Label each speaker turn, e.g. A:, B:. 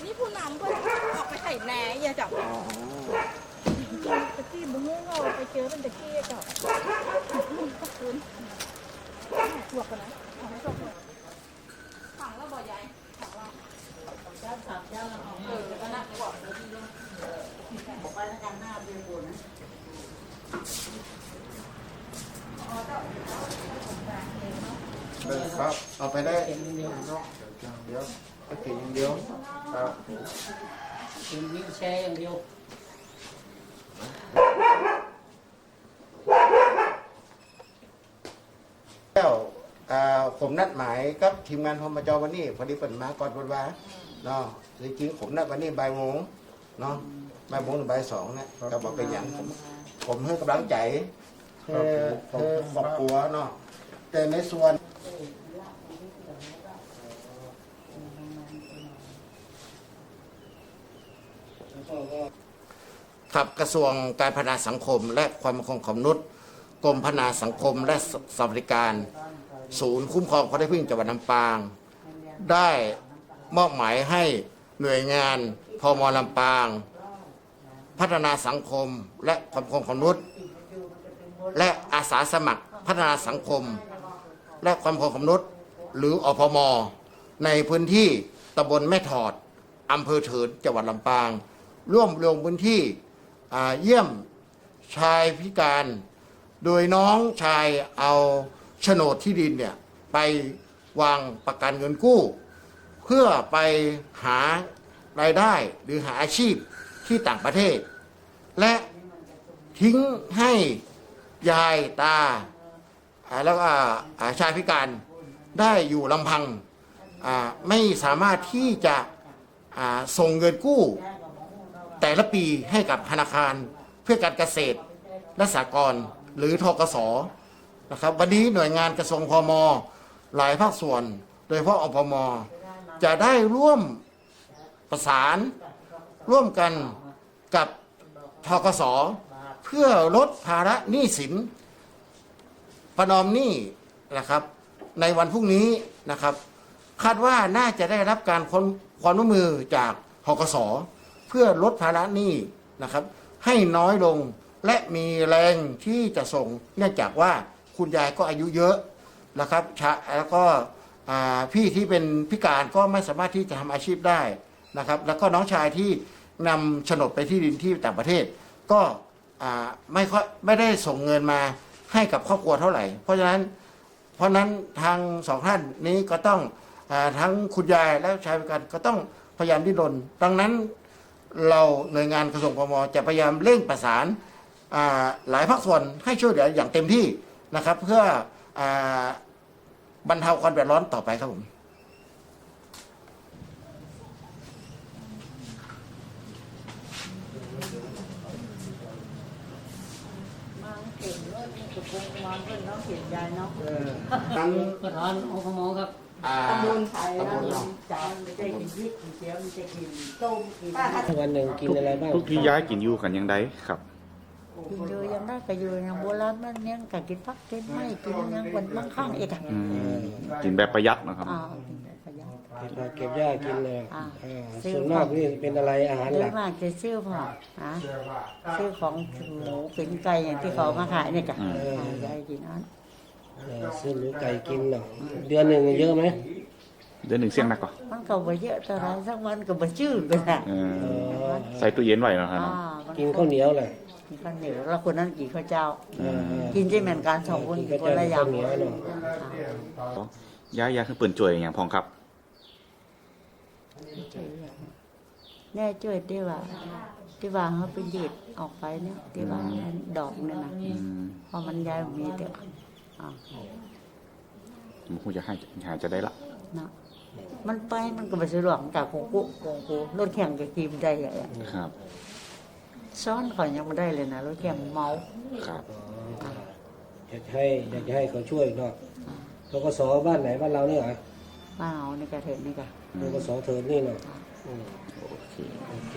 A: ตัวนี้ผู้นำเพื่ออกไปไถนาอย่าจับตะกี้มึงเราไปเจอมันตะกี้จับคุณบวกกันนะของไม่ชอบถังแล้วบ่อใหญ่ถังเราเออแล้วก็นักบวก
B: เออครับ เอาไปได้อย่าเดียวเดี๋ยว ก็เก่งอย่างเดียวครับ
C: เป็นวิวแชร์อย่างเดียว
B: แล้วอ่าผมนัดหมายกับทีมงานพมจวันนี้ พอดีเปิดมาก่อนวันวาเนาะจริงๆผมนัดวันนี้บ่ายโมงเนาะบ่ายโมงถึงบ่ายสองเนี่ยก็บอกเป็นอย่างผมผมให้กำลังใจเธอเธอครอบครัวเนาะแต่ในส่วน ครับกระทรวงการพัฒนาสังคม และความมั่นคงของมนุษย์กรมพัฒนาสังคมและสวัสดิการ ศูนย์คุ้มครองคนไร้พึ่งจังหวัดลำปาง ได้มอบหมายให้หน่วยงานพมลำปาง พัฒนาสังคมและความมั่นคงของมนุษย์ และอาสาสมัครพัฒนาสังคม และความมั่นคงของมนุษย์ หรืออพม ในพื้นที่ตำบลแม่ถอดอำเภอเถินจังหวัดลำปาง ร่วมลงพื้นที่เยี่ยมชายพิการ โดยน้องชายเอาโฉนดที่ดินเนี่ยไปวางประกันเงินกู้ เพื่อไปหารายได้หรือหาอาชีพที่ต่างประเทศ และทิ้งให้ยายตาแล้วก็ชายพิการได้อยู่ลำพังไม่สามารถที่จะส่งเงินกู้ แต่ละปีให้กับธนาคารเพื่อการเกษตรและสหกรณ์หรือทกสนะครับวันนี้หน่วยงานกระทรวงพมหลายภาคส่วน โดยเฉพาะอพมจะได้ร่วมประสานร่วมกันกับทกสเพื่อลดภาระหนี้สินประนอมหนี้นะครับ ในวันพรุ่งนี้นะครับ คาดว่าน่าจะได้รับการความร่วมมือจากหกส เพื่อลดภาระหนี้นะครับ ให้น้อยลงและมีแรงที่จะส่งเนื่องจากว่าคุณยายก็อายุเยอะนะครับแล้วก็พี่ที่เป็นพิการก็ไม่สามารถที่จะทำอาชีพได้นะครับ แล้วก็น้องชายที่นำโฉนดไปที่ดินที่ต่างประเทศ ก็ไม่ค่อยไม่ได้ส่งเงินมาให้กับครอบครัวเท่าไหร่ เพราะฉะนั้นเพราะฉะนั้นทางสองท่านนี้ก็ต้องอทั้งคุณยายและชายพิการก็ต้องพยายามดิ้นรนดังนั้น เราหน่วยงานกระทรวงพมจะพยายามเร่งประสานอ่าหลายภาคส่วนให้ช่วยเหลืออย่างเต็มที่นะครับ เพื่ออาบรรเทาความเดือดร้อนต่อไปครับผม
D: มาเก่งเลยสุขุมมาเพื่อนน้องเห็นยายเนาะ
B: ทั้ง
C: ประธานอพมครับ
B: อ่า
D: ตำบลไทย
B: ตำ
D: นะ
B: บลเนาะ
D: จาน ไม่ได้กินพริกกินเจียวไม่ได้กินต้มกิน
E: วันหนึ่งกินอะไรบ้าง
F: ทุกที่ย้ายกินอยู่กันยังไดครับ
D: กินอยู่ยังได้ก็อยู่ยังโบราณมันยังก็กินพักกินไม่กินยังวันบางข้างอีกอะ
F: อืมกินแบบประหยัดนะครับ
D: อ่ากินแบบประหยัด
E: เก็บผักเก็บหญ้ากินเลย
D: อ่า
E: อ่าส่วนมากนี่เป็นอะไรอาหาร
D: โด
E: หลั
D: ย
E: ก
D: มากจะซื้อผักฮะซื้อของหมูเป็นไก่อย่างที่เขามาขายเนี่ยจ้ะ
F: อืม
D: อ่ายายกินนั้น
E: เออซื้อหรือไก่กินเนาะเดือนหนึ่งเยอะไหม
F: เดือนหนึ่งเสี่ยงหนักกว่า
D: มันก็บ่เยอะเท่าไหรสักวันก็บ่ชื่อเลยนะ
F: เอ
E: เอ
F: อ
E: อ
F: ใส่ตู้เย็นไว้เนาะครับ
D: อ่า
F: เนาะ
D: มั
E: กินข้าวเหนียวแหละ
D: กินข้าวเหนียวแล้วคนนั้นกินข้าวเจ้า
E: เออเออ
D: กินใช่เหมือนกันสองคน
E: กิน
D: กิน
E: ข้าว
D: คนละอ
E: เจ้า
D: ย่าง
E: ข้าวเหนียวเนาะ
F: ย้ายย้ายคือปืนจ่วยอย่างพองครับ
D: แน่ช่วยที่ว่าที่ว่าเขาไปยืดออกไปเนี่ยที่ว่าดอกเนี่ยนะ
F: อืม
D: เพราะมันยายมีแต่อ่า
F: มันคงจะให้หาจะได้ละ
D: นะ มันไปมันก็ไปสะดวกจากของกูของกูรถแข่งกับกีมได้เลยอะ
F: ครับ
D: ซ้อนเขายังไม่ได้เลยนะรถแข่งเมา
F: ครับ
E: อยากให้อยากจะให้เขาช่วยเนาะทกสบ้านไหนบ้านเราเนี่ยเหรอ
D: บ้านเอานี่กระเถิดนี่กะ
E: ทกสเถิดนี่เนาะอืม
F: โอเค
E: โอเค